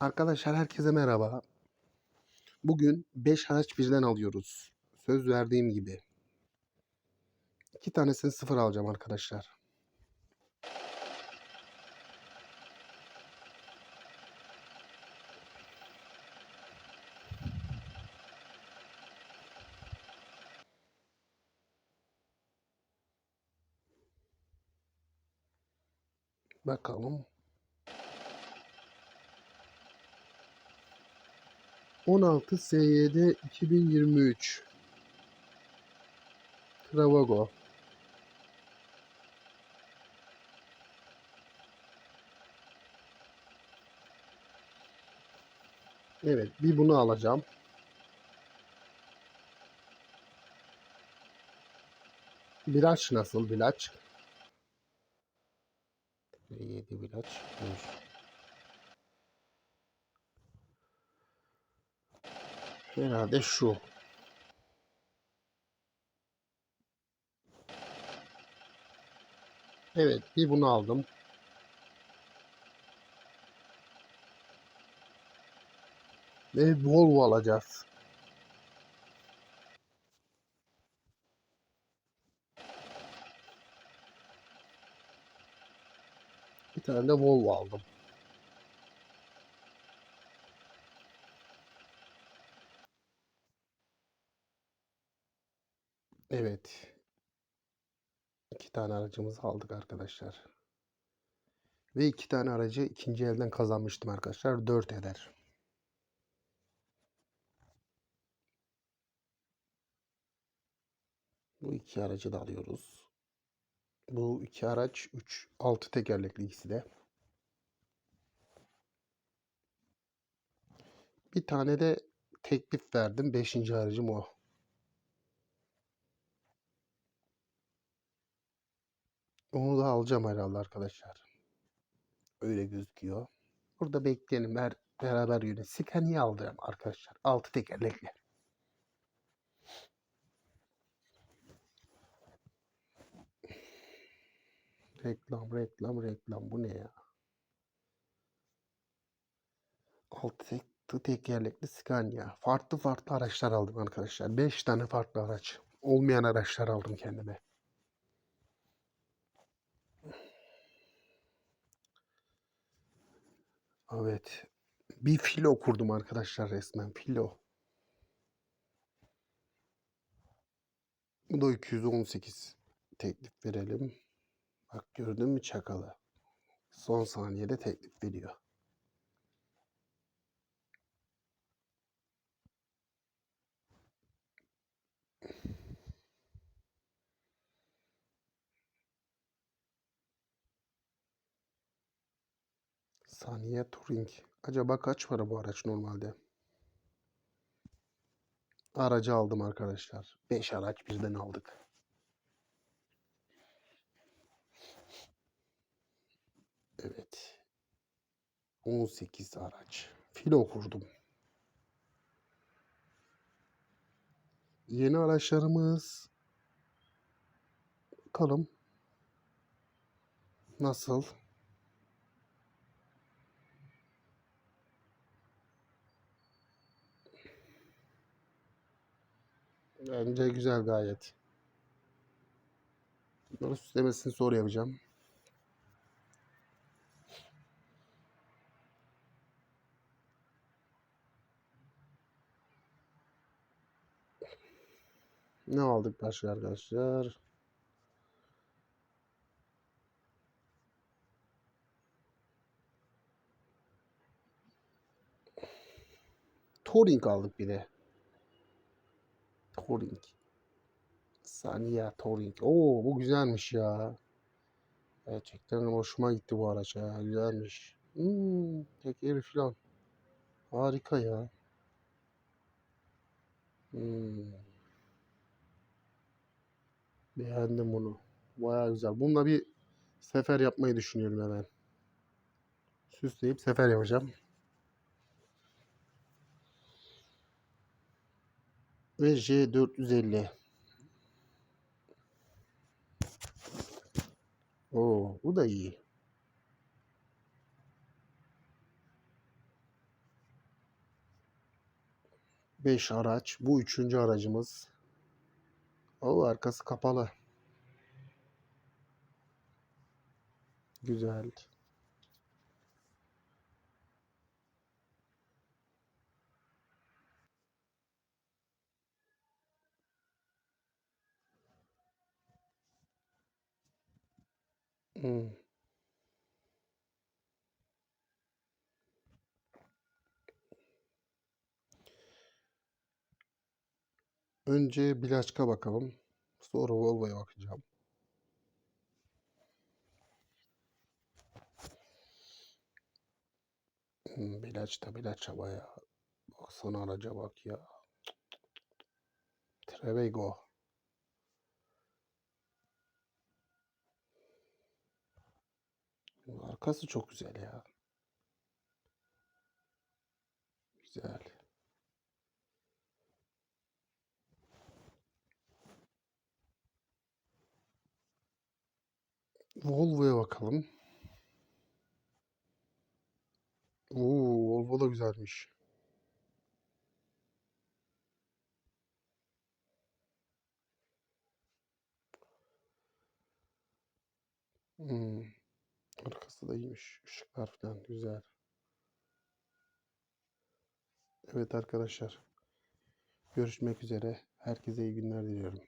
Arkadaşlar herkese merhaba. Bugün 5 araç birden alıyoruz. Söz verdiğim gibi. İki tanesini sıfır alacağım arkadaşlar. Bakalım. 16 SYD 2023 Travago Evet bir bunu alacağım. Bilaç nasıl bilaç? Herhalde şu. Evet, bir bunu aldım. Ve Volvo alacağız. Bir tane de Volvo aldım. Evet. İki tane aracımızı aldık arkadaşlar. Ve iki tane aracı ikinci elden kazanmıştım arkadaşlar. Dört eder. Bu iki aracı da alıyoruz. Bu iki araç 3 6 tekerlekli ikisi de. Bir tane de teklif verdim. Beşinci aracım o. Onu da alacağım herhalde arkadaşlar. Öyle gözüküyor. Burada bekleyelim. Her beraber yürü. Scania alacağım arkadaşlar. Altı tekerlekli. Reklam, reklam, reklam. Bu ne ya? Altı tek, tekerlekli Scania. Farklı farklı araçlar aldım arkadaşlar. Beş tane farklı araç. Olmayan araçlar aldım kendime. Evet. Bir filo kurdum arkadaşlar resmen. Filo. Bu da 218 teklif verelim. Bak gördün mü çakalı? Son saniyede teklif veriyor. Saniye Touring. Acaba kaç para bu araç normalde? Aracı aldım arkadaşlar. 5 araç birden aldık. Evet. 18 araç. Filo kurdum. Yeni araçlarımız bakalım nasıl? Bence güzel gayet. Bunları süslemesini sonra yapacağım. Ne aldık başka arkadaşlar? Touring aldık bir de. Touring. Saniye Touring. Oo bu güzelmiş ya. Gerçekten hoşuma gitti bu araç ya. Güzelmiş. Hmm, tekeri falan. Harika ya. Hmm. Beğendim bunu. Baya güzel. Bununla bir sefer yapmayı düşünüyorum hemen. Süsleyip sefer yapacağım. ve J450. Oo, bu da iyi. Beş araç. Bu üçüncü aracımız. O arkası kapalı. Güzel. Önce Bilaçka bakalım. Sonra Volvo'ya bakacağım. Hmm, Bilaçta Bilaç'a bayağı. Baksana araca bak ya. Trevego. Arkası çok güzel ya. Güzel. Volvo'ya bakalım. Oo, Volvo da güzelmiş. Hmm. Arkası da iyiymiş. Işıklar falan güzel. Evet arkadaşlar. Görüşmek üzere. Herkese iyi günler diliyorum.